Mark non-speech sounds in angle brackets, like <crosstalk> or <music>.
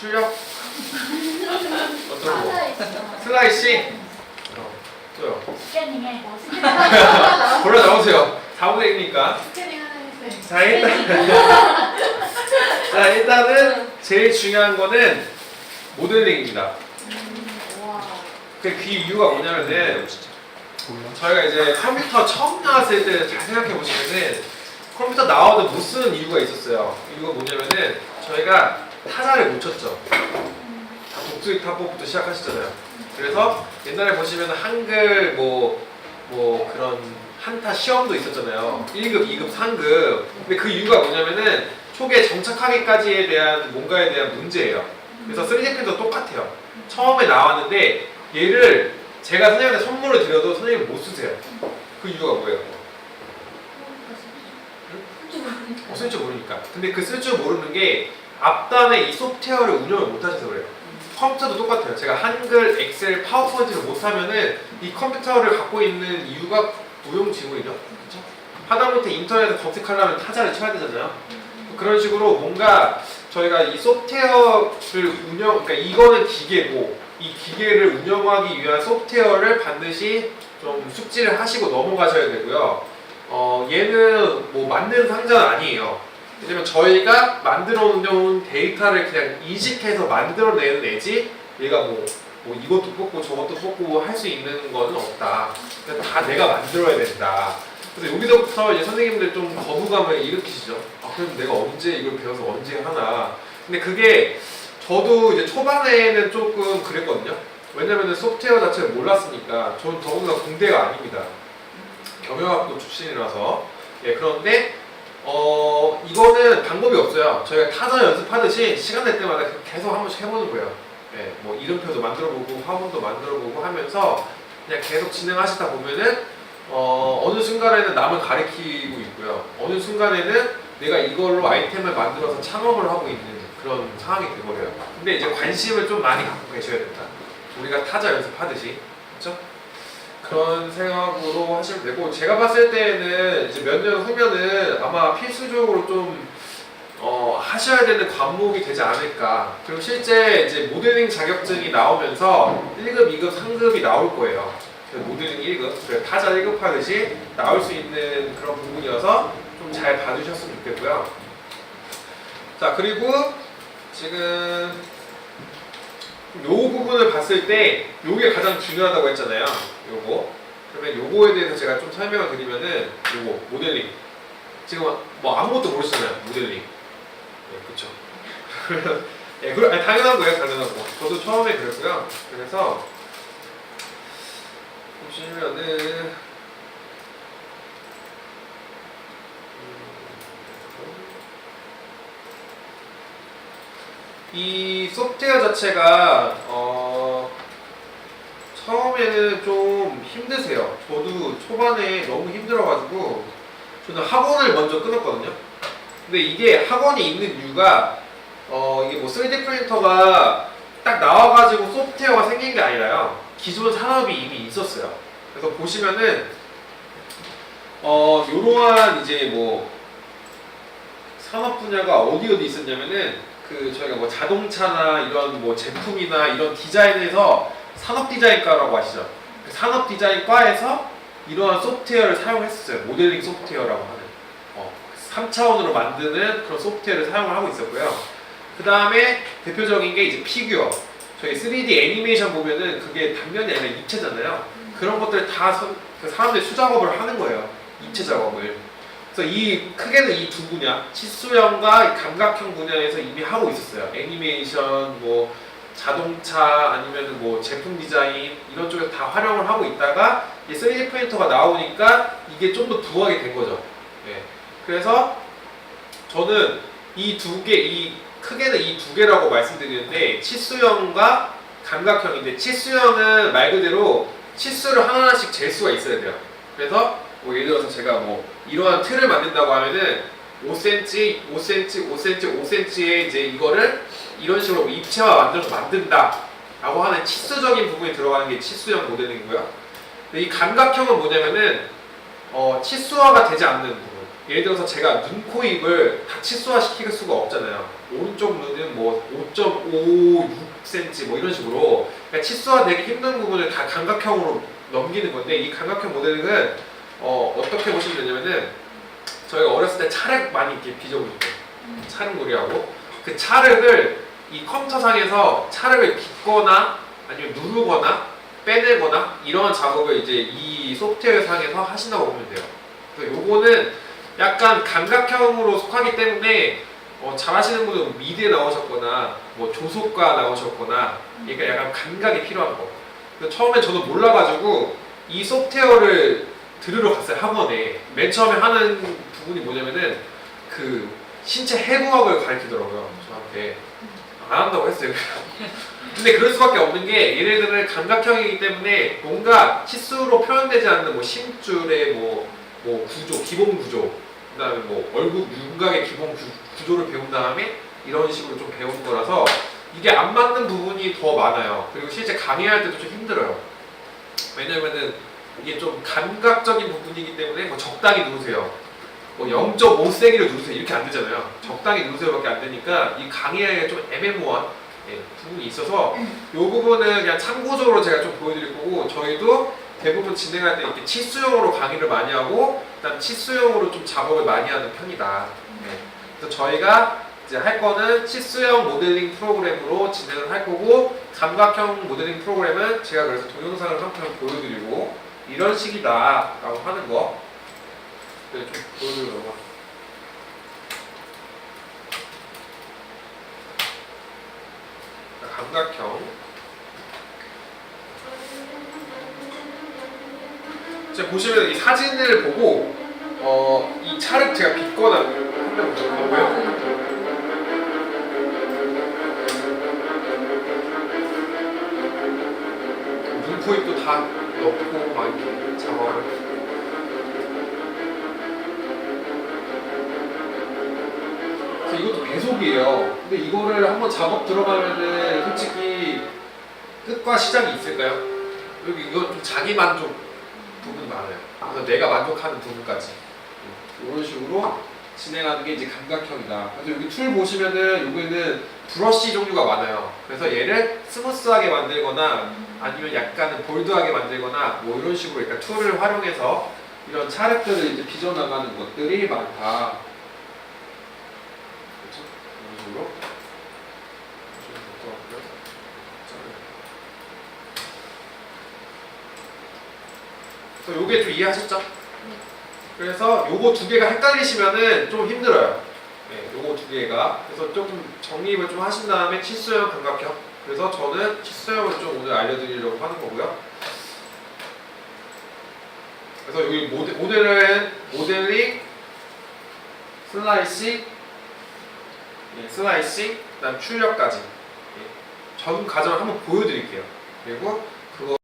출력 어떤 거? 살아있어. 슬라이싱 어, 또요 스캐닝해. <laughs> 하나 골라 나오세요 4분의 1이니까 스캐닝 하나 했어요. 자 일단 <laughs> 자 일단은 제일 중요한 거는 모델링입니다 와. 그, 그 이유가 뭐냐면은 저희가 이제 컴퓨터 처음 나왔을 때 잘 생각해 보시면은 컴퓨터 나와도 못 쓰는 이유가 있었어요. 이유가 뭐냐면은 저희가 타자를 못 쳤죠. 다 독수리 타법부터 시작하시잖아요. 그래서 옛날에 보시면 한글 뭐, 뭐 그런 한타 시험도 있었잖아요. 1급, 2급, 3급. 근데 그 이유가 뭐냐면은 초기에 정착하기까지에 대한 뭔가에 대한 문제예요. 그래서 3D 프린터 똑같아요. 처음에 나왔는데 얘를 제가 선생님한테 선물을 드려도 선생님 못 쓰세요. 그 이유가 뭐예요? 어, 쓸줄 모르니까. 근데 그 쓸 줄 모르는 게 앞단에 이 소프트웨어를 운영을 못 하셔서 그래요. 컴퓨터도 똑같아요. 제가 한글, 엑셀, 파워포인트를 못 하면은 이 컴퓨터를 갖고 있는 이유가 무용지물이죠. 그렇죠? 하다못해 인터넷에 검색하려면 타자를 쳐야 되잖아요. 그런 식으로 뭔가 저희가 이 소프트웨어를 운영, 그러니까 이거는 기계고 이 기계를 운영하기 위한 소프트웨어를 반드시 좀 숙지를 하시고 넘어가셔야 되고요. 어, 얘는 뭐 만드는 상자는 아니에요. 왜냐면 저희가 만들어 놓은 데이터를 그냥 인식해서 만들어내는 애지 얘가 뭐, 뭐 이것도 뽑고 저것도 뽑고 할 수 있는 거는 없다. 그냥 다 내가 만들어야 된다. 그래서 여기서부터 이제 선생님들 좀 거부감을 일으키시죠. 아, 그럼 내가 언제 이걸 배워서 언제 하나. 근데 그게 저도 이제 초반에는 조금 그랬거든요. 왜냐면은 소프트웨어 자체를 몰랐으니까 저는 더군다나 공대가 아닙니다. 경영학부 출신이라서 예 그런데 어 이거는 방법이 없어요. 저희가 타자 연습하듯이 시간 날 때마다 계속 한 번씩 해보는 거예요. 예, 뭐 이름표도 만들어보고 화분도 만들어보고 하면서 그냥 계속 진행하시다 보면은 어 어느 순간에는 남을 가리키고 있고요. 어느 순간에는 내가 이걸로 아이템을 만들어서 창업을 하고 있는 그런 상황이 돼버려요. 근데 이제 관심을 좀 많이 갖고 계셔야 된다. 우리가 타자 연습하듯이 그런 생각으로 하시면 되고 제가 봤을 때는 이제 몇 년 후면은 아마 필수적으로 좀 어, 하셔야 되는 과목이 되지 않을까. 그리고 실제 이제 모델링 자격증이 나오면서 1급, 2급, 3급이 나올 거예요. 그래서 모델링 1급, 그래서 타자 1급 하듯이 나올 수 있는 그런 부분이어서 좀 잘 봐주셨으면 좋겠고요. 자, 그리고 지금 요 부분을 봤을 때 요게 가장 중요하다고 했잖아요. 요거. 그러면 요거에 대해서 제가 좀 설명을 드리면은 요거 모델링. 지금 뭐 아무것도 모르시잖아요. 모델링. 네, 그렇죠. <laughs> 예, 그 아니, 당연한 거예요, 당연한 거. 저도 처음에 그랬고요. 그래서 보시면은 이 소프트웨어 자체가 어, 처음에는 좀 힘드세요. 저도 초반에 너무 힘들어가지고 저는 학원을 먼저 끊었거든요. 근데 이게 학원이 있는 이유가 어, 이게 뭐 3D 프린터가 딱 나와가지고 소프트웨어가 생긴 게 아니라요. 기존 산업이 이미 있었어요. 그래서 보시면은 어, 요러한 이제 뭐 산업 분야가 어디 어디 있었냐면은 그 저희가 뭐 자동차나 이런 뭐 제품이나 이런 디자인에서 산업 디자인과라고 아시죠? 그 산업 디자인과에서 이러한 소프트웨어를 사용했었어요. 모델링 소프트웨어라고 하는 어, 3차원으로 만드는 그런 소프트웨어를 사용을 하고 있었고요. 그 다음에 대표적인 게 이제 피규어. 저희 3D 애니메이션 보면은 그게 단면이 아니라 입체잖아요. 그런 것들 다 선- 그 사람들이 수작업을 하는 거예요. 입체 작업을. 그래서 이 크게는 이 두 분야, 치수형과 감각형 분야에서 이미 하고 있었어요. 애니메이션, 뭐 자동차 아니면 뭐 제품 디자인 이런 쪽에서 다 활용을 하고 있다가 이 3D 프린터가 나오니까 이게 좀 더 부각이 된 거죠. 네. 그래서 저는 이 두 개, 이 크게는 이 두 개라고 말씀드리는데 치수형과 감각형인데 치수형은 말 그대로 치수를 하나하나씩 잴 수가 있어야 돼요. 그래서 뭐 예를 들어서 제가 뭐 이러한 틀을 만든다고 하면은 5cm, 5cm, 5cm, 5cm의 이제 이거를 이런 식으로 입체화 만들어서 만든다 라고 하는 치수적인 부분이 들어가는 게 치수형 모델링이고요. 이 감각형은 뭐냐면은 어, 치수화가 되지 않는 부분. 예를 들어서 제가 눈, 코, 입을 다 치수화 시킬 수가 없잖아요. 오른쪽 눈은 뭐 5.56cm 뭐 이런 식으로 그러니까 치수화되기 힘든 부분을 다 감각형으로 넘기는 건데 이 감각형 모델링은 어, 어떻게 보시면 되냐면은 저희가 어렸을 때 차륵 많이 이렇게 빚어보셨죠. 차륵놀이하고 그 차륵을 이 컴퓨터상에서 차륵을 빚거나 아니면 누르거나 빼내거나 이런 작업을 이제 이 소프트웨어 상에서 하신다고 보면 돼요. 그래서 요거는 약간 감각형으로 속하기 때문에 어, 잘하시는 분은 미대 나오셨거나 뭐 조속과 나오셨거나 그러니까 약간 감각이 필요한 거. 처음에 저도 몰라가지고 이 소프트웨어를 들으러 갔어요 학원에. 맨 처음에 하는 부분이 뭐냐면은 그 신체 해부학을 가르치더라고요 저한테. 안 한다고 했어요. <laughs> 근데 그럴 수밖에 없는 게 얘네들은 감각형이기 때문에 뭔가 치수로 표현되지 않는 뭐 심줄의 뭐, 뭐 구조, 기본 구조, 그 다음에 뭐 얼굴 윤곽의 기본 구, 구조를 배운 다음에 이런 식으로 좀 배운 거라서 이게 안 맞는 부분이 더 많아요. 그리고 실제 강의할 때도 좀 힘들어요. 왜냐면은 이게 좀 감각적인 부분이기 때문에 뭐 적당히 누르세요. 뭐 0.5세기를 누르세요. 이렇게 안 되잖아요. 적당히 누르세요밖에 안 되니까 이 강의에 좀 애매모호한 예, 부분이 있어서 이 부분은 그냥 참고적으로 제가 좀 보여드릴 거고 저희도 대부분 진행할 때 이렇게 치수형으로 강의를 많이 하고 그다음 치수형으로 좀 작업을 많이 하는 편이다. 예. 그래서 저희가 이제 할 거는 치수형 모델링 프로그램으로 진행을 할 거고 감각형 모델링 프로그램은 제가 그래서 동영상을 한편 보여드리고 이런 식이다라고 하는 거 네, 좀 합니다. 감각형 제가 보시면 이 사진을 보고 어, 이 차를 제가 빚거나 한다고 보여요. 눈, 코, 입도 다 넣고 막 이렇게 작업을 그래서 이것도 배속이에요. 근데 이거를 한번 작업 들어가면은 솔직히 끝과 시작이 있을까요? 여기 이건 좀 자기 만족 부분이 많아요. 그래서 내가 만족하는 부분까지 이런 식으로 진행하는 게 이제 감각형이다. 그래서 여기 툴 보시면은 여기는 브러쉬 종류가 많아요. 그래서 얘를 스무스하게 만들거나 아니면 약간은 볼드하게 만들거나 뭐 이런 식으로 그러니까 툴을 활용해서 이런 차력들을 이제 빚어나가는 것들이 많다. 그렇죠? 이런 식으로. 그래서 요게 좀 이해하셨죠? 그래서 요거 두 개가 헷갈리시면은 좀 힘들어요. 네, 요거 두 개가. 그래서 좀 정립을 좀 하신 다음에 치수형 감각형. 그래서 저는 치수형을 좀 오늘 알려드리려고 하는 거고요. 그래서 여기 모델, 모델은 모델링, 슬라이싱, 예, 슬라이싱, 그다음 출력까지 예, 전 과정을 한번 보여드릴게요. 그리고 그거